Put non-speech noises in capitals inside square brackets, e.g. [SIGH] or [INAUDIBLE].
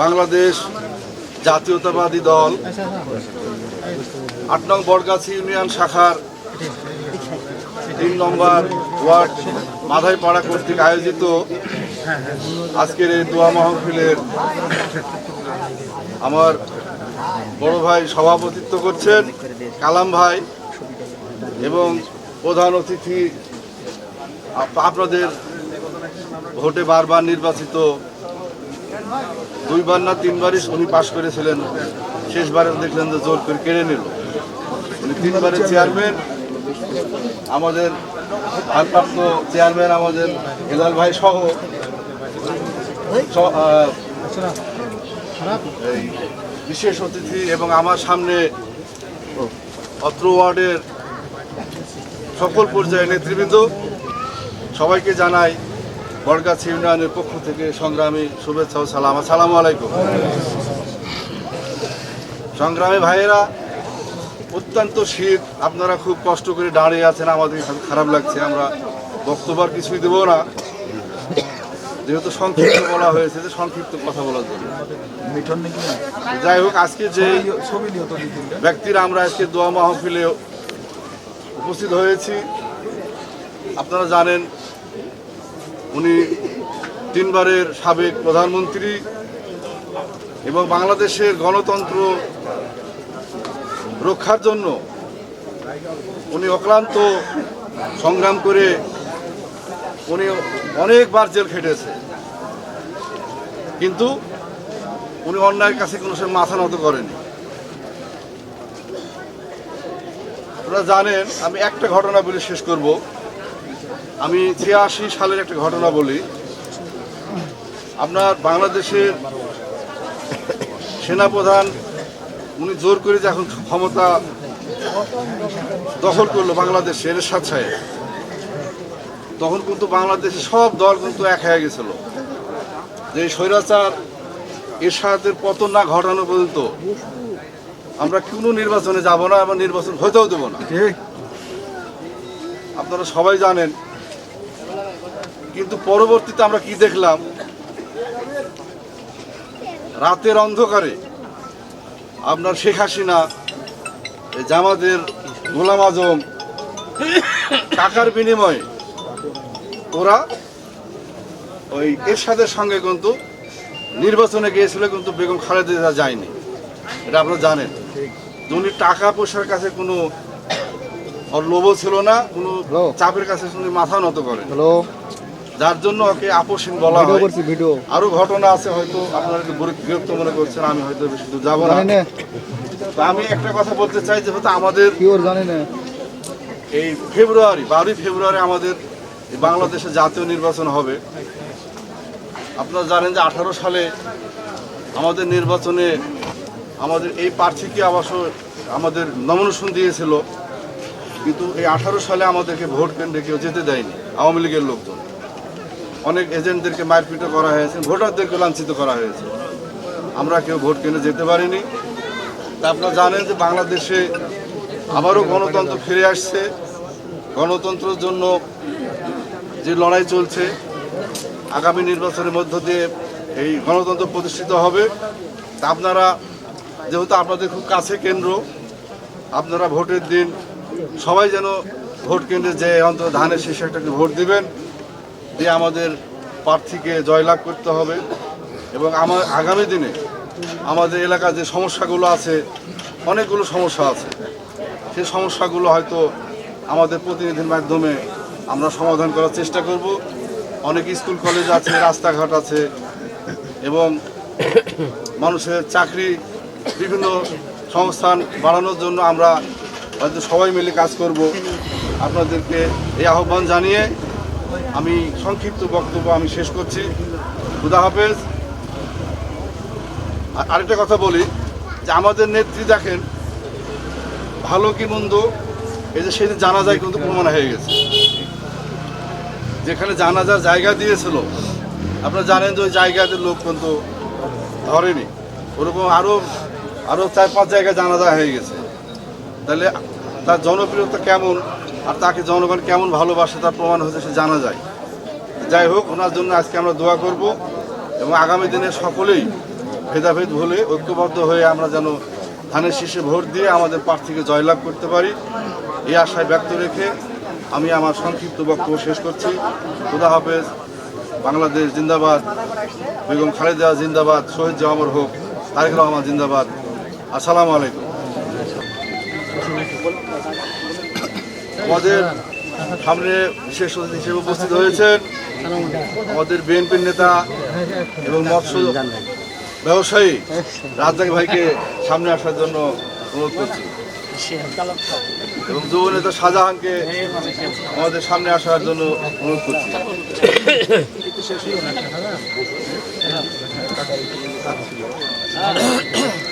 বাংলাদেশ জাতীয়তাবাদী দল, আট নং বটগাছি ইউনিয়ন শাখার তিন নম্বর ওয়ার্ড মাধাইপাড়া কর্তৃক আয়োজিত আজকের এই দোয়া মাহফিলের আমার বড় ভাই সভাপতিত্ব করছেন কালাম ভাই এবং প্রধান অতিথি আপনাদের ভোটে বারবার নির্বাচিত, দুইবার না তিনবারই উনি পাশ করেছিলেন শেষবারে দেখলেন যে জোর করে কেড়ে নিল। উনি তিনবারের চেয়ারম্যান আমাদের ভারপ্রাপ্ত চেয়ারম্যান আমাদের হেলাল ভাই সহ বিশেষ অতিথি এবং আমার সামনে অত্র ওয়ার্ডের সকল পর্যায়ের নেতৃবৃন্দ, সবাইকে জানাই বড়গাছি ইউনিয়নের পক্ষ থেকে সংগ্রামী শুভেচ্ছা ও সালাম। আসসালামু আলাইকুম। সংগ্রামী ভাইয়েরা অত্যন্ত শীত আপনারা খুব কষ্ট করে দাঁড়িয়ে আছেন আমাদের খারাপ লাগছে আমরা বক্তব্য আর কিছুই দেবো না। যেহেতু সংক্ষিপ্ত বলা হয়েছে যে সংক্ষিপ্ত কথা বলার জন্য। যাই হোক আজকে যে ব্যক্তিরা আমরা আজকে দোয়া মাহফিলে উপস্থিত হয়েছি। আপনারা জানেন তিনবারের সাবেক প্রধানমন্ত্রী এবং বাংলাদেশের গণতন্ত্র রক্ষার জন্য উনি অক্লান্ত সংগ্রাম করে উনি অনেকবার জেল খেটেছে। কিন্তু উনি অন্যায়ের কাছে কোনো সে মাথা নত করেনি। আপনারা জানেন, আমি একটা ঘটনা বলে শেষ করব। আমি ছিয়াশি সালের একটা ঘটনা বলি। আপনার বাংলাদেশের সেনাপ্রধান উনি জোর করে যখন ক্ষমতা দখল করল বাংলাদেশের সাহেব। তখন কিন্তু বাংলাদেশের সব দল কিন্তু এক হয়ে গেছিল। যে স্বৈরাচার এরশাদের পতন না ঘটানো পর্যন্ত আমরা কোনো নির্বাচনে যাব না এবং নির্বাচন হতেও দেবো না। আপনারা সবাই জানেন কিন্তু পরবর্তীতে আমরা কি দেখলাম? রাতের অন্ধকারে আপনার শেখ হাসিনা এই জামাতের গোলাম আজম টাকার বিনিময়ে ওরা ওই এরশাদের সঙ্গে কিন্তু নির্বাচনে গিয়েছিল কিন্তু বেগম খালেদা যায়নি। এটা আপনারা জানেন। উনি টাকা পয়সার কাছে কোনো লোভও ছিল না কোনো চাপের কাছে উনি মাথা নত করেন। হ্যালো। যার জন্য ওকে আপোষহীন বলা হয়। আরও ঘটনা আছে হয়তো আপনারা একটু বিরক্ত- মনে করছেন আমি হয়তো বেশি দূর যাব না। তো আমি একটা কথা বলতে চাই যে হয়তো আমাদের জানি না। এই ফেব্রুয়ারি বারোই ফেব্রুয়ারি আমাদের বাংলাদেশে জাতীয় নির্বাচন হবে। আপনারা জানেন যে আঠারো সালে আমাদের নির্বাচনে আমাদের এই প্রার্থীকে অবশ্য আমাদের নমিনেশন দিয়েছিল কিন্তু এই আঠারো সালে আমাদেরকে ভোট কেন্দ্রে কেউ যেতে দেয়নি আওয়ামী লীগের লোকজন। অনেক এজেন্টদেরকে মারপিটও করা হয়েছে, ভোটারদেরকে লাঞ্ছিত করা হয়েছে। আমরা কেউ ভোট কেন্দ্রে যেতে পারিনি। তা আপনারা জানেন যে বাংলাদেশে আবারও গণতন্ত্র ফিরে আসছে। গণতন্ত্রের জন্য যে লড়াই চলছে, আগামী নির্বাচনের মধ্য দিয়ে এই গণতন্ত্র প্রতিষ্ঠিত হবে। তা আপনারা, যেহেতু আপনাদের খুব কাছে কেন্দ্র, আপনারা ভোটের দিন সবাই যেন ভোট কেন্দ্রে যে অন্তত ধানের শেষে একটা ভোট দিবেন। দিয়ে আমাদের প্রার্থীকে জয়লাভ করতে হবে এবং আমার আগামী দিনে আমাদের এলাকার যে সমস্যাগুলো আছে, অনেকগুলো সমস্যা আছে। সেই সমস্যাগুলো হয়তো আমাদের প্রতিনিধির মাধ্যমে আমরা সমাধান করার চেষ্টা করব। অনেক স্কুল, কলেজ আছে, রাস্তাঘাট আছে এবং মানুষের চাকরি, বিভিন্ন সংস্থান বাড়ানোর জন্য আমরা হয়তো সবাই মিলে কাজ করব। আপনাদেরকে এই আহ্বান জানিয়ে আমি সংক্ষিপ্ত বক্তব্য আমি শেষ করছি। খুদা হাফেজ। আর আরেকটা কথা বলি, যে আমাদের নেত্রী দেখেন, ভালো কি মন্দ, এই যে সেদিন জানাজায় কিন্তু প্রমাণ হয়ে গেছে। যেখানে জানাজার জায়গা দিয়েছিল, আপনারা জানেন যে ওই জায়গাতে লোক কিন্তু ধরেনি। ওরকম আরও আরও চার পাঁচ জায়গায় জানাজা হয়ে গেছে। তাহলে তার জনপ্রিয়তা কেমন? আর তাকে জনগণ কেমন ভালোবাসে তার প্রমাণ হচ্ছে সে জানা যায়। যাই হোক, ওনার জন্য আজকে আমরা দোয়া করব এবং আগামী দিনে সকলেই ভেদাভেদ ভুলে ঐক্যবদ্ধ হয়ে আমরা যেন ধানের শীষে ভোট দিয়ে আমাদের প্রার্থীকে জয়লাভ করতে পারি। এই আশায় ব্যক্ত রেখে আমি আমার সংক্ষিপ্ত বক্তব্য শেষ করছি। খুদা হাফেজ, বাংলাদেশ জিন্দাবাদ, বেগম খালেদা জিন্দাবাদ, শহীদ জামামর হোক, তারেক রহমান জিন্দাবাদ। আসসালামু আলাইকুম। আমাদের সামনে বিশেষ অতিথি হিসেবে উপস্থিত হয়েছেন আমাদের বিএনপির নেতা এবং মৎস্য ব্যবসায়ী রাজ্জাক ভাইকে সামনে আসার জন্য অনুরোধ করছি। এবং যুব নেতা শাহজাহানকে আমাদের সামনে আসার জন্য অনুরোধ করছি। [COUGHS] [COUGHS]